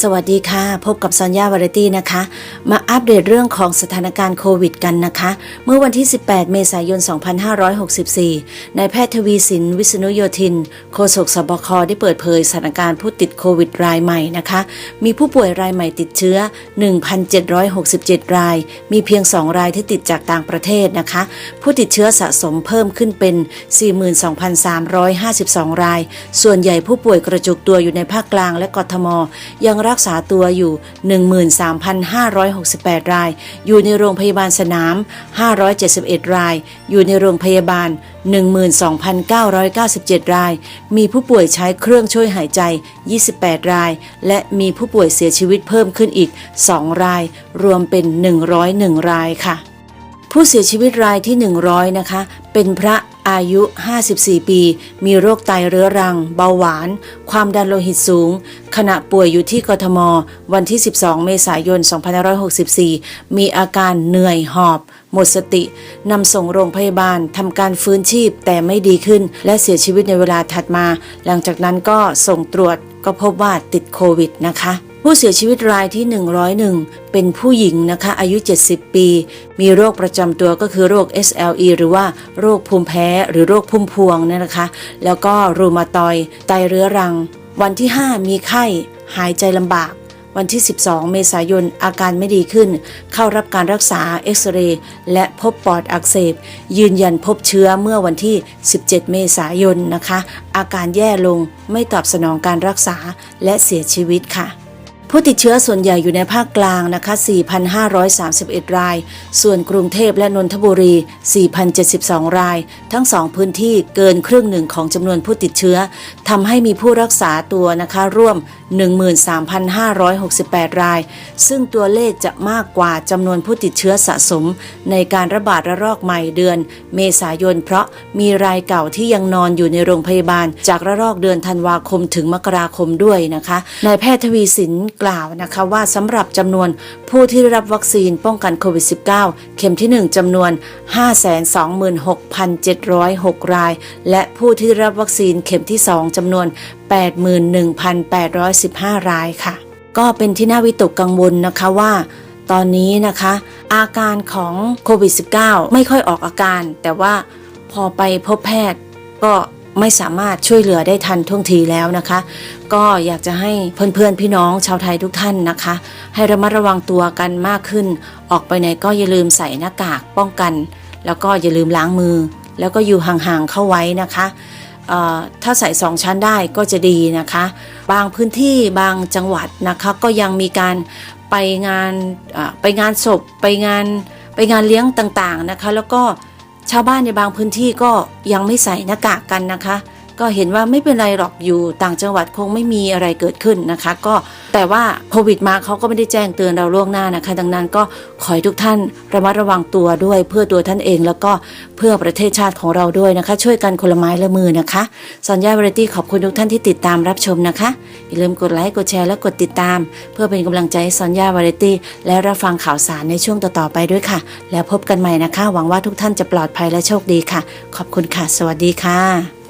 สวัสดีค่ะ พบกับซอนยาวาไรตี้นะคะ มาอัปเดตเรื่องของสถานการณ์โควิดกันนะคะ เมื่อวันที่ 18 เมษายน 2564 นายแพทย์ทวีสิน วิษณุโยธิน โฆษกสบคได้เปิดเผยสถานการณ์ผู้ติดโควิดรายใหม่นะคะ มีผู้ป่วยรายใหม่ติดเชื้อ 1,767 ราย มีเพียง 2 รายที่ติดจากต่างประเทศนะคะ ผู้ติดเชื้อสะสมเพิ่มขึ้นเป็น 42,352 ราย ส่วนใหญ่ผู้ป่วยกระจุกตัวอยู่ในภาคกลางและกทมยังรักษาตัวอยู่ 13,568 ราย อยู่ในโรงพยาบาลสนาม 571 ราย อยู่ในโรงพยาบาล 12,997 ราย มีผู้ป่วยใช้เครื่องช่วยหายใจ 28 ราย และมีผู้ป่วยเสียชีวิตเพิ่มขึ้นอีก 2 ราย รวมเป็น 101 รายค่ะ ผู้เสียชีวิตรายที่ 100 นะคะ เป็นพระอายุ 54 ปี มีโรคไตเรื้อรัง เบาหวาน ความดันโลหิตสูง ขณะป่วยอยู่ที่กทม วันที่ 12 เมษายน 2564 มีอาการเหนื่อยหอบ หมดสติ นำส่งโรงพยาบาลทำการฟื้นชีพแต่ไม่ดีขึ้น และเสียชีวิตในเวลาถัดมา หลังจากนั้นก็ส่งตรวจก็พบว่าติดโควิดนะคะ ผู้เสียชีวิตรายที่ 101 เป็นผู้หญิงนะคะ อายุ 70 ปี มีโรคประจำตัวก็คือโรค SLE หรือว่าโรคภูมิแพ้หรือโรคพุ่มพวงเนี่ยนะคะ แล้วก็รูมาตอยไตเรื้อรัง วันที่ 5 มีไข้ หายใจลำบาก วันที่ 12 เมษายน อาการไม่ดีขึ้น เข้ารับการรักษาเอ็กซเรย์และพบปอดอักเสบ ยืนยันพบเชื้อเมื่อวันที่ 17 เมษายนนะคะ อาการแย่ลงไม่ตอบสนองการรักษาและเสียชีวิตค่ะ ผู้ติดเชื้อส่วนใหญ่อยู่ในภาคกลางนะคะ 4,531 ราย ส่วนกรุงเทพและนนทบุรี 4,072 ราย ทั้งสองพื้นที่เกินครึ่งหนึ่งของจำนวนผู้ติดเชื้อทำให้มีผู้รักษาตัวนะคะร่วม 13,568 ราย ซึ่งตัวเลขจะมากกว่าจำนวนผู้ติดเชื้อสะสม ในการระบาดระลอกใหม่เดือน เมษายน เพราะมีรายเก่าที่ยังนอนอยู่ในโรงพยาบาล จากระลอกเดือนธันวาคมถึงมกราคมด้วยนะคะนายแพทย์ทวีสินกล่าวนะคะว่าสำหรับจำนวนผู้ที่ได้รับวัคซีนป้องกันโควิด -19 เข็มที่ 1จำนวน 526,706 ราย และผู้ที่ได้รับวัคซีนเข็มที่ 2จำนวน 81,815 รายค่ะ ก็เป็นที่น่าวิตกกังวลนะคะว่าตอนนี้นะคะ อาการของโควิด -19 ไม่ค่อยออกอาการ แต่ว่าพอไปพบแพทย์ก็ ไม่สามารถช่วยเหลือได้ทันท่วงทีแล้วนะคะ ก็อยากจะให้เพื่อนๆพี่น้องชาวไทยทุกท่านนะคะ ให้ระมัดระวังตัวกันมากขึ้น ออกไปไหนก็อย่าลืมใส่หน้ากากป้องกัน แล้วก็อย่าลืมล้างมือ แล้วก็อยู่ห่างๆเข้าไว้นะคะถ้าใส่สองชั้นได้ก็จะดีนะคะ บางพื้นที่บางจังหวัดนะคะก็ยังมีการไปงานไปงานศพไปงานไปงานเลี้ยงต่างๆนะคะ แล้วก็ ชาวบ้านในบางพื้นที่ก็ยังไม่ใส่หน้ากากกันนะคะ ก็เห็นว่าไม่เป็นไรหรอกอยู่ต่างจังหวัดคงไม่มีอะไรเกิดขึ้นนะคะ ก็แต่ว่าโควิดมาเขาก็ไม่ได้แจ้งเตือนเราล่วงหน้านะคะ ดังนั้นก็ขอให้ทุกท่านระมัดระวังตัวด้วยเพื่อตัวท่านเอง แล้วก็เพื่อประเทศชาติของเราด้วยนะคะ ช่วยกันคนละไม้ละมือนะคะสัญญาวาไรตี้ขอบคุณทุกท่านที่ติดตามรับชมนะคะอย่าลืมกดไลค์กดแชร์และกดติดตาม เพื่อเป็นกำลังใจให้สัญญาวาไรตี้และรับฟังข่าวสารในช่วงต่อๆไปด้วยค่ะ แล้วพบกันใหม่นะคะ หวังว่าทุกท่านจะปลอดภัยและโชคดีค่ะ ขอบคุณค่ะ สวัสดีค่ะ